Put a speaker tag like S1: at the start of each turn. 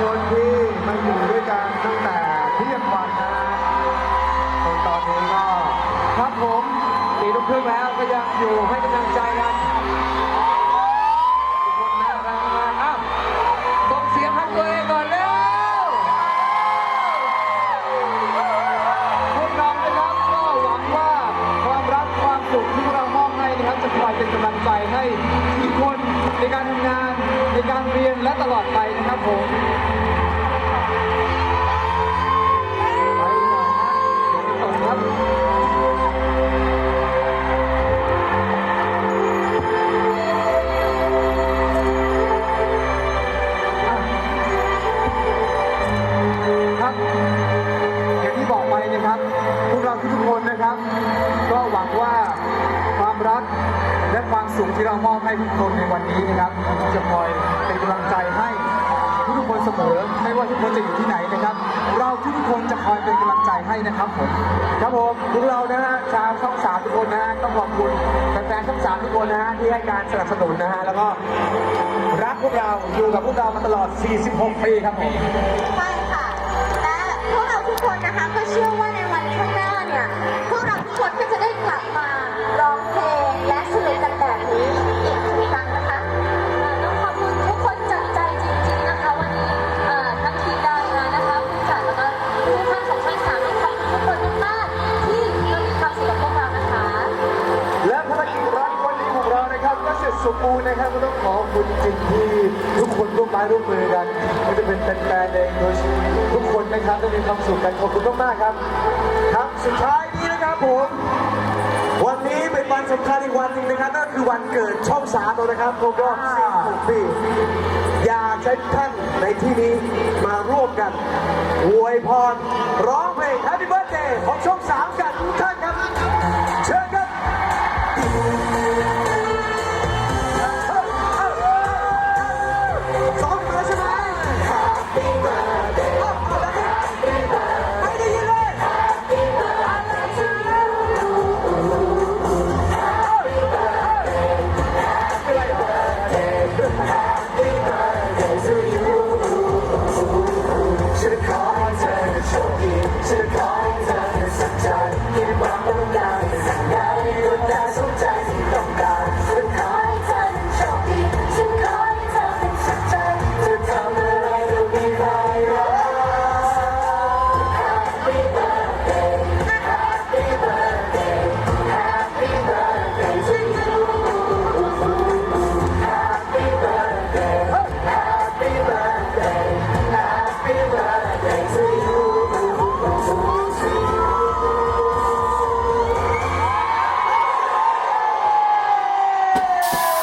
S1: คนที่มาอยู่ด้วยกันตั้งแต่เที่ยงวันนะจนตอนนี้ก็
S2: ครับผมตีลูกครึ่งแล้วก็ยังอยู่ให้กำลังใจ ในการเรียนและตลอดไปนะครับผมไปหน่อยนะเดี๋ยวตกครับ
S1: ครับอย่างที่บอกไปนะครับ พวกเราทุกคนนะครับ ก็หวังว่าความรัก ความสุขที่เรามอบให้ทุกคนในวันนี้นะครับจะคอยเป็นกำลังใจให้ทุกคนเสมอไม่ว่าทุกคนจะอยู่ที่ไหนนะครับ เราทุกคนจะคอยเป็นกำลังใจให้นะครับผมครับผมพวกเรานะฮะชาวช่องสามทุกคนนะฮะต้องขอบคุณแฟนๆช่องสามทุกคนนะฮะที่ให้การสนับสนุนนะฮะแล้วก็รักพวกเราอยู่กับพวกเรามาตลอด 46 ปีครับผม
S3: ใช่ค่ะและพวกเราทุกคนนะคะก็เชื่อว่า สมบูร
S1: ณ์นะครับก็ต้องขอบคุณจริงที่ทุกคนร่วมไม้ร่วมมือกันไม่จะเป็นแฟนๆเองโดยทุกคนนะครับได้มีความสุขกันขอบคุณมากๆครับ ครับสุดท้ายนี้นะครับผม วันนี้เป็นวันสำคัญอีกวันหนึ่งนะครับนั่นคือวันเกิดช่องสามเรานะครับครบรอบ46ปีอยากใช้ท่านในที่นี้มาร่วมกันอวยพรร้องเพลง Happy Birthday ของช่องสามกัน Yeah.